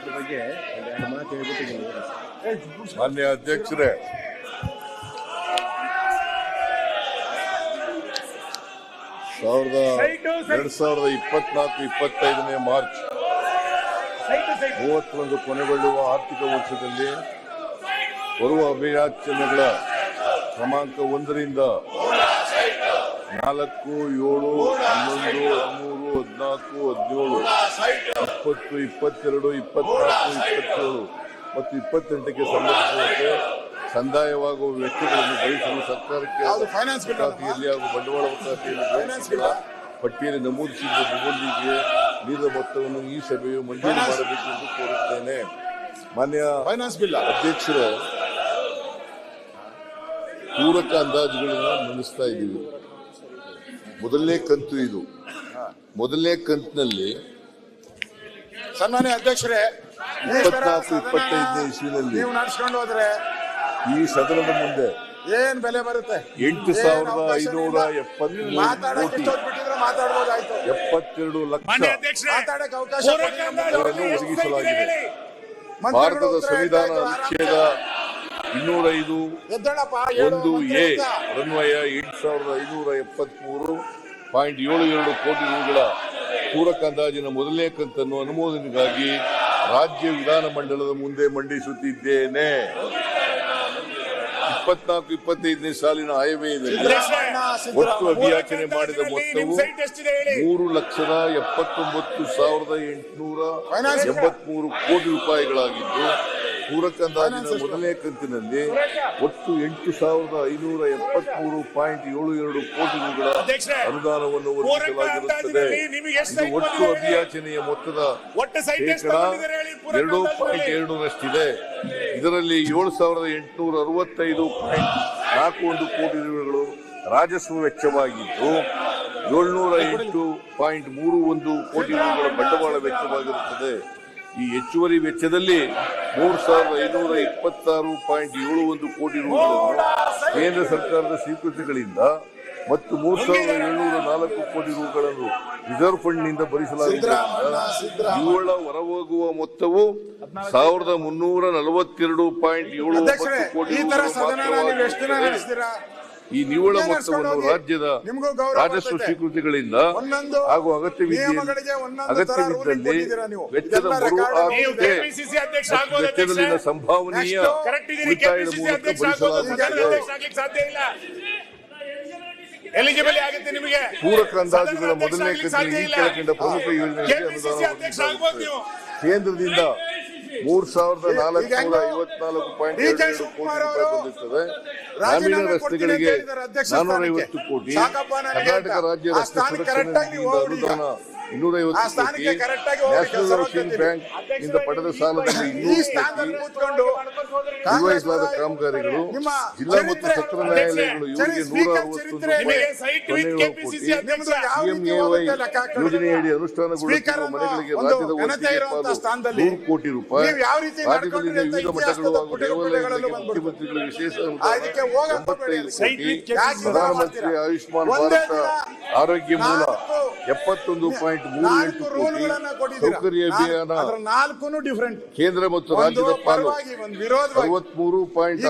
ಇದ್ರ ಬಗ್ಗೆ ಎರಡು ಮಾತು ಹೇಳ್ಬಿಟ್ಟಿದ್ದೀನಿ ಮಾನ್ಯ ಅಧ್ಯಕ್ಷರೇ. ಸಾವಿರದ ಎರಡ್ ಸಾವಿರದ ಇಪ್ಪತ್ನಾಲ್ಕು ಇಪ್ಪತ್ತೈದನೇ ಮಾರ್ಚ್. ಮೂವತ್ತೊಂದು ಕೊನೆಗೊಳ್ಳುವ ಆರ್ಥಿಕ ವರ್ಷದಲ್ಲಿ ಬರುವ ಅಭಿಯಾಚನೆಗಳ ಕ್ರಮಾಂಕ ಒಂದರಿಂದ ನಾಲ್ಕು ಏಳು ಹನ್ನೊಂದು ಹದಿಮೂರು ಹದಿನಾಲ್ಕು ಹದಿನೇಳು ಇಪ್ಪತ್ತು ಇಪ್ಪತ್ತೆರಡು ಇಪ್ಪತ್ನಾಲ್ಕು ಇಪ್ಪತ್ತೇಳು ಮತ್ತು ಇಪ್ಪತ್ತೆಂಟಕ್ಕೆ ಸಂಬಂಧಿಸಿದಂತೆ ಸಂದಾಯವಾಗುವ ವ್ಯಕ್ತಿಗಳನ್ನು ಬಯಸಲು ಸರ್ಕಾರಕ್ಕೆ? ಖಾತೆಯಲ್ಲಿ ಹಾಗೂ ಬಂಡವಾಳ ಖಾತೆಯಲ್ಲಿ ಪಟ್ಟಿಯಲ್ಲಿ ನಮೂದಿಸಿದ್ದ ಭೂಗೋಳಿಗೆ ನೀಡಿದ ಮೊತ್ತವನ್ನು ಈ ಸಭೆಯು ಮಂಜೂರು ಮಾಡಬೇಕು ಎಂದು ಕೋರುತ್ತೇನೆ. ಮಾನ್ಯ ಫೈನಾನ್ಸ್ ಬಿಲ್ ಅಧ್ಯಕ್ಷರೇ ಪೂರಕ ಅಂದಾಜುಗಳನ್ನು ಮಂಡಿಸ್ತಾ ಇದ್ದೀವಿ. ಮೊದಲನೇ ಕಂತು ಇದು. ಮೊದಲನೇ ಕಂತಿನಲ್ಲಿ ಸನ್ಮಾನ್ಯ ಅಧ್ಯಕ್ಷರೇ ಇಪ್ಪತ್ನಾಲ್ಕು ಇಪ್ಪತ್ತೈದನೇ ಇಸ್ವಿನಲ್ಲಿ ನೀವು ನಡೆಸ್ಕೊಂಡು ಹೋದ್ರೆ ಈ ಸದನದ ಮುಂದೆ ಏನ್ ಬೆಲೆ ಬರುತ್ತೆ? ಎಂಟು ಸಾವಿರದ ಐನೂರ. ಎಪ್ಪತ್ಮೂರು ಕೋಟಿ. ಮಾತಾಡ್ಬೋದಾಯ್ತು. ಎಪ್ಪತ್ತೆರಡು ಲಕ್ಷ ಮಾತಾಡಕ್ಕೆ ಅವಕಾಶ ಒದಗಿಸಲಾಗಿದೆ ಭಾರತದ ಸಂವಿಧಾನ ಅನುಚ್ಛೇದ ಇನ್ನೂರೈದು ಒಂದು ಎನ್ವಯ ಎ ಎಂಟು ಸಾವಿರದ ಐನೂರ ಎಪ್ಪತ್ಮೂರು. ಪಾಯಿಂಟ್ ಏಳು ಎರಡು ಕೋಟಿ ರೂಗಳ ಪೂರಕ ಅಂದಾಜಿನ ಮೊದಲನೇ ಕಂತನ್ನು ಅನುಮೋದನೆಗಾಗಿ ರಾಜ್ಯ ವಿಧಾನಮಂಡಲದ ಮುಂದೆ ಮಂಡಿಸುತ್ತಿದ್ದೇನೆ. ಇಪ್ಪತ್ನಾಲ್ಕು ಇಪ್ಪತ್ತೈದನೇ ಸಾಲಿನ ಆಯವ್ಯಯದಲ್ಲಿ ಸಿದ್ದರಾಮಯ್ಯ, ಒಟ್ಟು. ಅಭಿಯಾಚನೆ ಮಾಡಿದ ಮೊತ್ತವು ಮೂರು ಲಕ್ಷದ ಎಪ್ಪತ್ತೊಂಬತ್ತು ಸಾವಿರದ ಎಂಟುನೂರ ಎಂಬತ್ಮೂರು ಕೋಟಿ ರೂಪಾಯಿಗಳಾಗಿದ್ದು ಪೂರಕ ಅಂದಾಜಿನ ಮೊದಲನೇ ಕಂತಿನಲ್ಲಿ ಒಟ್ಟು ಎಂಟು ಸಾವಿರದ ಐನೂರ ಎಪ್ಪತ್ಮೂರು ಪಾಯಿಂಟ್ ಏಳು ಎರಡು ಕೋಟಿ ರೂಗಳ ಅನುದಾನವನ್ನು ಒದಗಿಸಲಾಗಿರುತ್ತದೆ. ಇದು ಒಟ್ಟು ಅಭಿಯಾಚನೆಯ ಮೊತ್ತದ ಶೇಕಡ ಎರಡು? ಪಾಯಿಂಟ್ ಎರಡರಷ್ಟಿದೆ ಇದರಲ್ಲಿ ಏಳು ಸಾವಿರದ ಎಂಟುನೂರ ಅರವತ್ತೈದು ಪಾಯಿಂಟ್ ನಾಲ್ಕು ಒಂದು ಕೋಟಿ ರೂಪಾಯಿಗಳು ರಾಜಸ್ವ ವೆಚ್ಚವಾಗಿದ್ದು ಏಳ್ನೂರ ಎಂಟು ಪಾಯಿಂಟ್ ಮೂರು ಒಂದು ಕೋಟಿ ರೂಗಳ ಬಂಡವಾಳ ವೆಚ್ಚವಾಗಿರುತ್ತದೆ. ಈ ಹೆಚ್ಚುವರಿ ವೆಚ್ಚದಲ್ಲಿ ಮೂರು ಸಾವಿರದ ಐನೂರ ಇಪ್ಪತ್ತಾರು ಪಾಯಿಂಟ್ ಏಳು ಒಂದು ಕೋಟಿ ರೂಪಾಯಿಗಳನ್ನು ಕೇಂದ್ರ ಸರ್ಕಾರದ ಸ್ವೀಕೃತಿಗಳಿಂದ ಮತ್ತು ಮೂರು ಸಾವಿರದ ಏಳ್ನೂರ ನಾಲ್ಕು ಕೋಟಿ ರೂಪಾಯಿಗಳನ್ನು ರಿಸರ್ವ್ ಫಂಡ್ನಿಂದ ಭರಿಸಲಾಗಿದೆ. ಇವುಗಳ ಹೊರಹೋಗುವ ಮೊತ್ತವು ಸಾವಿರದ ಮುನ್ನೂರ ನಲವತ್ತೆರಡು ಪಾಯಿಂಟ್ ಏಳು ಕೋಟಿ ಈ ನಿವ್ವಳ ಮೊತ್ತವನ್ನು ರಾಜ್ಯದ ರಾಜಸ್ವ. ಸ್ವೀಕೃತಿಗಳಿಂದ ಹಾಗೂ ಅಗತ್ಯವಿದ್ದಲ್ಲಿ. ವೆಚ್ಚದ ಮರು ವೆಚ್ಚದಲ್ಲಿನ ಸಂಭಾವನೀಯ ಕರೆಕ್ಟ್ ಇದೀರಿ ಉಳಿತಾಯದ ಕೆಪಿಸಿಸಿ ಮೂಲಕ ನಿಮಗೆ? ಪೂರಕ ಅಂದಾಜುಗಳ ಮೊದಲನೇ ಕಂತಿನ ಈ. ಕೆಳಕಂಡ ಪ್ರಮುಖ ಯೋಜನೆಗಳಿಗೆ ಕೆಪಿಸಿಸಿ ಅನುದಾನ ಅಧ್ಯಕ್ಷ ಆಗ್ಬೋದು ನೀವು. ಕೇಂದ್ರದಿಂದ ಮೂರ್ ಸಾವಿರದ ನಾಲ್ಕುನೂರ ಐವತ್ನಾಲ್ಕು ಪಾಯಿಂಟ್ ಎರಡು ಕೋಟಿ ರೂಪಾಯಿ ಬಂದಿರ್ತದೆ. ಗ್ರಾಮೀಣ ರಸ್ತೆಗಳಿಗೆ ಅಂತ ನಾನೂರ ಐವತ್ತು ಕೋಟಿ. ಕರ್ನಾಟಕ. ರಾಜ್ಯ ರಸ್ತೆ ಸುರಕ್ಷಣಾ ಅನುದಾನ ಇನ್ನೂರ ಐವತ್ತು ನ್ಯಾಷನಲ್ ಬ್ಯಾಂಕ್ ಇಂದ ಪಡೆದ ಸಾಲದಲ್ಲಿ ನಿರ್ವಹಿಸಲಾದ ಕಾಮಗಾರಿಗಳು ಜಿಲ್ಲಾ ಮತ್ತು ಸತ್ರ ನ್ಯಾಯಾಲಯಗಳು ಇವರಿಗೆ ನೂರ ಅರವತ್ತು ಸಿಎಂಎವೈ ಯೋಜನೆಯಡಿ ಅನುಷ್ಠಾನಗೊಳ್ಳುತ್ತಿರುವ ಮನೆಗಳಿಗೆ ರಾಜ್ಯದ ನೂರು ಕೋಟಿ ರೂಪಾಯಿ ರಾಜ್ಯದಲ್ಲಿನ ವಿವಿಧ ಮಠಗಳು ಹಾಗೂ ದೇವಾಲಯಗಳಿಗೆ ಮುಖ್ಯಮಂತ್ರಿಗಳು ವಿಶೇಷ ಎಂಬತ್ತೈದು ಕೋಟಿ ಪ್ರಧಾನಮಂತ್ರಿ ಆಯುಷ್ಮಾನ್ ಭಾರತ ಆರೋಗ್ಯ ಮೂಲ ಎಪ್ಪತ್ತೊಂದು ಪಾಯಿಂಟ್ ಮೂರು ಎಂಟು ಕೋಟಿ ಸೌಕರ್ಯ ಅಭಿಯಾನ ನಾಲ್ಕು ಡಿಫ್ರೆಂಟ್ ಕೇಂದ್ರ ಮತ್ತು ರಾಜ್ಯದ ಪಾಲು ಅರವತ್ಮೂರು ಪಾಯಿಂಟ್